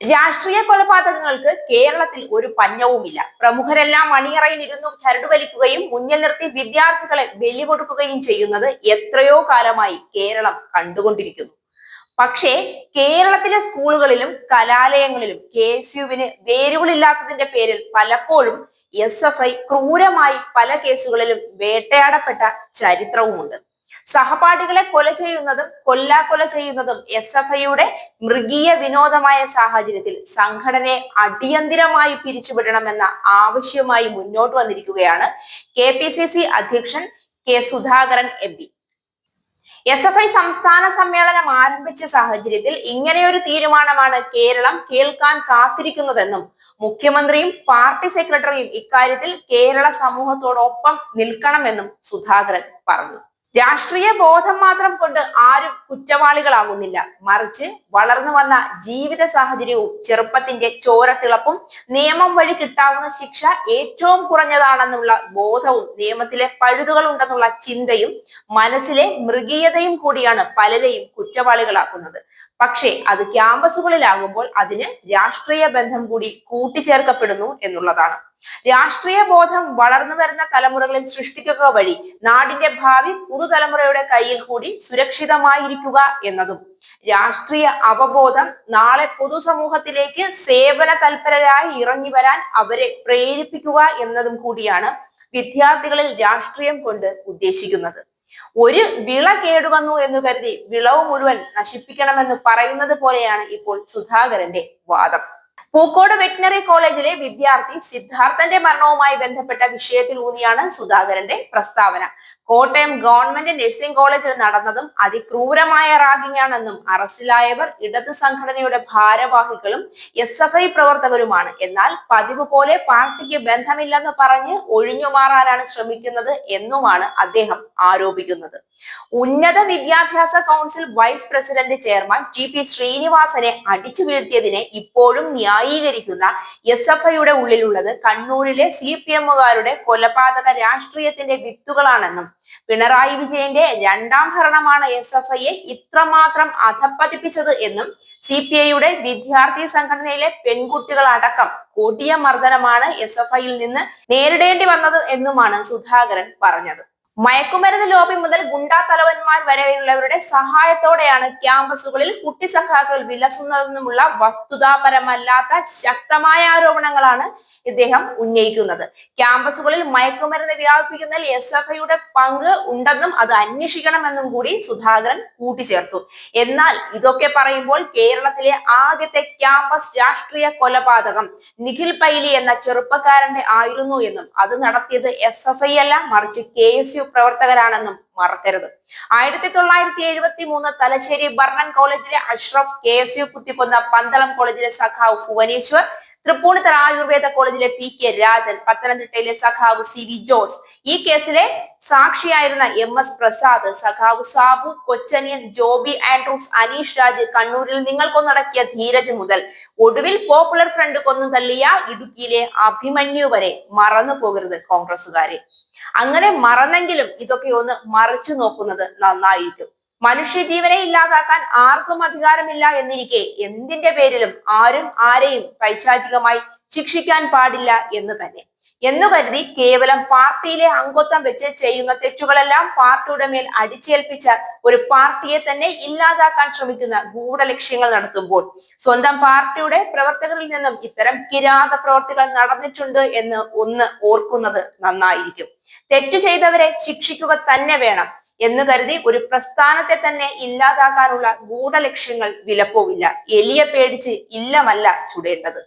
രാഷ്ട്രീയ കൊലപാതകങ്ങൾക്ക് കേരളത്തിൽ ഒരു പഞ്ഞവുമില്ല. പ്രമുഖരെല്ലാം മണിയറയിൽ ഇരുന്നു ചരടുവലിക്കുകയും മുന്നിൽ നിർത്തി വിദ്യാർത്ഥികളെ ബലി കൊടുക്കുകയും ചെയ്യുന്നത് എത്രയോ കാലമായി കേരളം കണ്ടുകൊണ്ടിരിക്കുന്നു. പക്ഷേ കേരളത്തിലെ സ്കൂളുകളിലും കലാലയങ്ങളിലും കെ എസ് യുവിന് വേരുകളില്ലാത്തതിന്റെ പേരിൽ പലപ്പോഴും എസ് എഫ് ഐ ക്രൂരമായി പല കേസുകളിലും വേട്ടയാടപ്പെട്ട ചരിത്രവുമുണ്ട്. സഹപാഠികളെ കൊല ചെയ്യുന്നതും കൊല്ലാക്കൊല ചെയ്യുന്നതും എസ് എഫ് ഐയുടെ മൃഗീയ വിനോദമായ സാഹചര്യത്തിൽ സംഘടനയെ അടിയന്തിരമായി പിരിച്ചുവിടണമെന്ന ആവശ്യമായി മുന്നോട്ട് വന്നിരിക്കുകയാണ് കെ പി സി സി അധ്യക്ഷൻ K Sudhakaran M P S F I സംസ്ഥാന സമ്മേളനം ആരംഭിച്ച സാഹചര്യത്തിൽ ഇങ്ങനെയൊരു തീരുമാനമാണ് കേരളം കേൾക്കാൻ കാത്തിരിക്കുന്നതെന്നും മുഖ്യമന്ത്രിയും പാർട്ടി സെക്രട്ടറിയും ഇക്കാര്യത്തിൽ കേരള സമൂഹത്തോടൊപ്പം നിൽക്കണമെന്നും സുധാകരൻ പറഞ്ഞു. രാഷ്ട്രീയ ബോധം മാത്രം കൊണ്ട് ആരും കുറ്റവാളികളാകുന്നില്ല. മറിച്ച് വളർന്നു വന്ന ജീവിത സാഹചര്യവും ചെറുപ്പത്തിന്റെ ചോരത്തിളപ്പും നിയമം വഴി കിട്ടാവുന്ന ശിക്ഷ ഏറ്റവും കുറഞ്ഞതാണെന്നുള്ള ബോധവും നിയമത്തിലെ പഴുതുകൾ ഉണ്ടെന്നുള്ള ചിന്തയും മനസ്സിലെ മൃഗീയതയും കൂടിയാണ് പലരെയും കുറ്റവാളികളാക്കുന്നത്. പക്ഷേ അത് ക്യാമ്പസുകളിലാകുമ്പോൾ അതിന് രാഷ്ട്രീയ ബന്ധം കൂടി കൂട്ടിച്ചേർക്കപ്പെടുന്നു എന്നുള്ളതാണ്. രാഷ്ട്രീയ ബോധം വളർന്നു വരുന്ന തലമുറകളിൽ സൃഷ്ടിക്കുക വഴി നാടിന്റെ ഭാവി പുതുതലമുറയുടെ കയ്യിൽ കൂടി സുരക്ഷിതമായിരിക്കുക എന്നതും രാഷ്ട്രീയ അവബോധം നാളെ പൊതുസമൂഹത്തിലേക്ക് സേവന തൽപരരായി ഇറങ്ങി വരാൻ അവരെ പ്രേരിപ്പിക്കുക എന്നതും കൂടിയാണ് വിദ്യാർത്ഥികളിൽ രാഷ്ട്രീയം കൊണ്ട് ഉദ്ദേശിക്കുന്നത്. ഒരു വിള കേടുവന്നു എന്ന് കരുതി വിളവ് മുഴുവൻ നശിപ്പിക്കണമെന്ന് പറയുന്നത് പോലെയാണ് ഇപ്പോൾ സുധാകരന്റെ വാദം. പൂക്കോട് വെറ്റിനറി കോളേജിലെ വിദ്യാർത്ഥി സിദ്ധാർത്ഥന്റെ മരണവുമായി ബന്ധപ്പെട്ട വിഷയത്തിൽ ഊന്നിയാണ് സുധാകരന്റെ പ്രസ്താവന. കോട്ടയം ഗവൺമെന്റ് നഴ്സിംഗ് കോളേജിൽ നടന്നതും അതിക്രൂരമായ റാഗിംഗ് ആണെന്നും അറസ്റ്റിലായവർ ഇടത് സംഘടനയുടെ ഭാരവാഹികളും എസ് എഫ് ഐ പ്രവർത്തകരുമാണ്. എന്നാൽ പതിവ് പോലെ പാർട്ടിക്ക് ബന്ധമില്ലെന്ന് പറഞ്ഞ് ഒഴിഞ്ഞു മാറാനാണ് ശ്രമിക്കുന്നത് എന്നുമാണ് അദ്ദേഹം ആരോപിക്കുന്നത്. ഉന്നത വിദ്യാഭ്യാസ council vice president chairman T P ശ്രീനിവാസനെ അടിച്ചു വീഴ്ത്തിയതിനെ ഇപ്പോഴും ന്യായീകരിക്കുന്ന എസ് എഫ് ഐയുടെ ഉള്ളിലുള്ളത് കണ്ണൂരിലെ സി പി എമ്മുകാരുടെ കൊലപാതക രാഷ്ട്രീയത്തിന്റെ വിത്തുകളാണെന്നും പിണറായി വിജയന്റെ രണ്ടാം ഭരണമാണ് എസ് എഫ് ഐയെ ഇത്രമാത്രം അധപ്പതിപ്പിച്ചത് എന്നും സി പി ഐയുടെ വിദ്യാർത്ഥി സംഘടനയിലെ പെൺകുട്ടികളടക്കം കൂട്ടിയ മർദ്ദനമാണ് എസ് എഫ് ഐയിൽ നിന്ന് നേരിടേണ്ടി വന്നത് എന്നുമാണ് സുധാകരൻ പറഞ്ഞത്. മയക്കുമരുന്ന് ലോബി മുതൽ ഗുണ്ടാ തലവന്മാർ വരെയുള്ളവരുടെ സഹായത്തോടെയാണ് ക്യാമ്പസുകളിൽ കുട്ടി സഖാക്കൾ വിലസുന്നതെന്നുമുള്ള വസ്തുതാപരമല്ലാത്ത ശക്തമായ ആരോപണങ്ങളാണ് ഇദ്ദേഹം ഉന്നയിക്കുന്നത്. ക്യാമ്പസുകളിൽ മയക്കുമരുന്ന് വ്യാപിപ്പിക്കുന്നതിൽ എസ് എഫ് ഐയുടെ പങ്ക് ഉണ്ടെന്നും അത് അന്വേഷിക്കണമെന്നും കൂടി സുധാകരൻ കൂട്ടിച്ചേർത്തു. എന്നാൽ ഇതൊക്കെ പറയുമ്പോൾ കേരളത്തിലെ ആദ്യത്തെ ക്യാമ്പസ് രാഷ്ട്രീയ കൊലപാതകം നിഖിൽ പൈലി എന്ന ചെറുപ്പക്കാരന്റെ ആയിരുന്നു എന്നും അത് നടത്തിയത് എസ് എഫ് ഐ അല്ല മറിച്ച് കെ എസ് യു പ്രവർത്തകരാണെന്നും മറക്കരുത്. ആയിരത്തി തൊള്ളായിരത്തി എഴുപത്തി മൂന്ന് തലശ്ശേരി ബർണൻ കോളേജിലെ അഷ്റഫ് കെ എസ് യു കുത്തിക്കൊന്ന പന്തളം കോളേജിലെ സഖാവ് ഭുവനേശ്വർ തൃപ്പൂണിത്തറ ആയുർവേദ കോളേജിലെ പി കെ രാജൻ പത്തനംതിട്ടയിലെ സഖാവ് സി വി ജോസ് ഈ കേസിലെ സാക്ഷിയായിരുന്ന എം എസ് പ്രസാദ് സഖാവ് സാബു കൊച്ചനിയൻ ജോബി ആൻഡ്രൂസ് അനീഷ് രാജ് കണ്ണൂരിൽ നിങ്ങൾ കൊന്നടക്കിയ ധീരജ് മുതൽ ഒടുവിൽ പോപ്പുലർ ഫ്രണ്ട് കൊന്നു തള്ളിയ ഇടുക്കിയിലെ അഭിമന്യു വരെ മറന്നു പോകരുത് കോൺഗ്രസുകാരെ അങ്ങനെ മറന്നെങ്കിലും ഇതൊക്കെ ഒന്ന് മറിച്ചു നോക്കുന്നത് നന്നായിരിക്കും. മനുഷ്യജീവനെ ഇല്ലാതാക്കാൻ ആർക്കും അധികാരമില്ല എന്നിരിക്കെ എന്തിന്റെ പേരിലും ആരും ആരെയും പൈശാചികമായി ശിക്ഷിക്കാൻ പാടില്ല എന്ന് തന്നെ. എന്നു കരുതി കേവലം പാർട്ടിയിലെ അംഗത്വം വെച്ച് ചെയ്യുന്ന തെറ്റുകളെല്ലാം പാർട്ടിയുടെ മേൽ അടിച്ചേൽപ്പിച്ച ഒരു പാർട്ടിയെ തന്നെ ഇല്ലാതാക്കാൻ ശ്രമിക്കുന്ന ഗൂഢലക്ഷ്യങ്ങൾ നടത്തുമ്പോൾ സ്വന്തം പാർട്ടിയുടെ പ്രവർത്തകരിൽ നിന്നും ഇത്തരം കിരാത പ്രവർത്തികൾ നടന്നിട്ടുണ്ട് എന്ന് ഒന്ന് ഓർക്കുന്നത് നന്നായിരിക്കും. തെറ്റു ചെയ്തവരെ ശിക്ഷിക്കുക തന്നെ വേണം. എന്ന് കരുതി ഒരു പ്രസ്ഥാനത്തെ തന്നെ ഇല്ലാതാക്കാനുള്ള ഗൂഢലക്ഷ്യങ്ങൾ വിലപ്പോവില്ല. എലിയെ പേടിച്ച് ഇല്ലമല്ല ചുടേണ്ടത്.